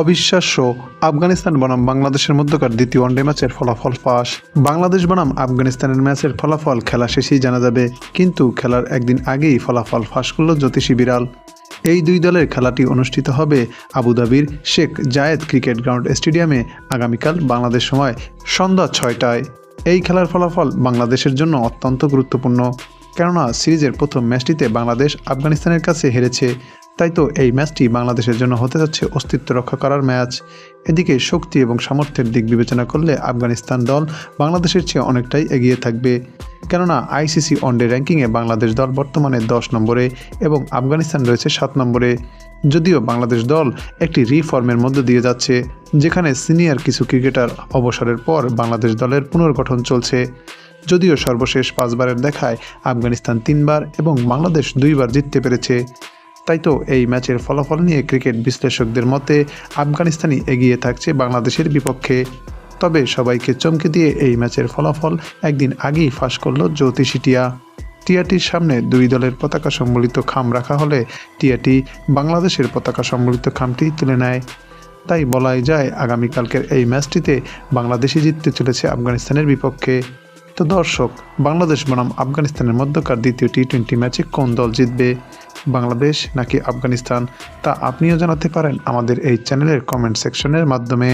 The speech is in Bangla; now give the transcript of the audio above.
অবিশ্বাস্য আফগানিস্তান বনাম বাংলাদেশের মধ্যকার দ্বিতীয় ওয়ানডে ম্যাচের ফলাফল ফাঁস। বাংলাদেশ বনাম আফগানিস্তানের ম্যাচের ফলাফল খেলা শেষেই জানা যাবে, কিন্তু খেলার একদিন আগেই ফলাফল ফাঁস করল জ্যোতিষী বিড়াল। এই দুই দলের খেলাটি অনুষ্ঠিত হবে আবুধাবির শেখ জায়েদ ক্রিকেট গ্রাউন্ড স্টেডিয়ামে আগামীকাল বাংলাদেশ সময় সন্ধ্যা ছয়টায়। এই খেলার ফলাফল বাংলাদেশের জন্য অত্যন্ত গুরুত্বপূর্ণ, কেননা সিরিজের প্রথম ম্যাচটিতে বাংলাদেশ আফগানিস্তানের কাছে হেরেছে। তাই তো এই ম্যাচটি বাংলাদেশের জন্য হতে যাচ্ছে অস্তিত্ব রক্ষা করার ম্যাচ। এদিকে শক্তি এবং সামর্থ্যের দিক বিবেচনা করলে আফগানিস্তান দল বাংলাদেশের চেয়ে অনেকটাই এগিয়ে থাকবে। কেননা আইসিসি ওয়ানডে র্যাঙ্কিংয়ে বাংলাদেশ দল বর্তমানে দশ নম্বরে এবং আফগানিস্তান রয়েছে সাত নম্বরে। যদিও বাংলাদেশ দল একটি রিফর্মের মধ্য দিয়ে যাচ্ছে, যেখানে সিনিয়র কিছু ক্রিকেটার অবসরের পর বাংলাদেশ দলের পুনর্গঠন চলছে। যদিও সর্বশেষ পাঁচবারের দেখায় আফগানিস্তান তিনবার এবং বাংলাদেশ দুইবার জিততে পেরেছে। তাই তো এই ম্যাচের ফলাফল নিয়ে ক্রিকেট বিশ্লেষকদের মতে আফগানিস্তানই এগিয়ে থাকছে বাংলাদেশের বিপক্ষে। তবে সবাইকে চমকে দিয়ে এই ম্যাচের ফলাফল একদিন আগেই ফাঁস করল জ্যোতিষী টিয়া। টিয়াটির সামনে দুই দলের পতাকা সম্বলিত খাম রাখা হলে টিয়াটি বাংলাদেশের পতাকা সম্বলিত খামটি তুলে নেয়। তাই বলাই যায় আগামীকালকের এই ম্যাচটিতে বাংলাদেশই জিততে চলেছে আফগানিস্তানের বিপক্ষে। তো দর্শক, বাংলাদেশ বনাম আফগানিস্তানের মধ্যকার দ্বিতীয় টি টোয়েন্টি ম্যাচে কোন দল জিতবে? বাংলাদেশ নাকি আফগানিস্তান তা আপনিও জানাতে পারেন আমাদের এই চ্যানেলের কমেন্ট সেকশনের মাধ্যমে।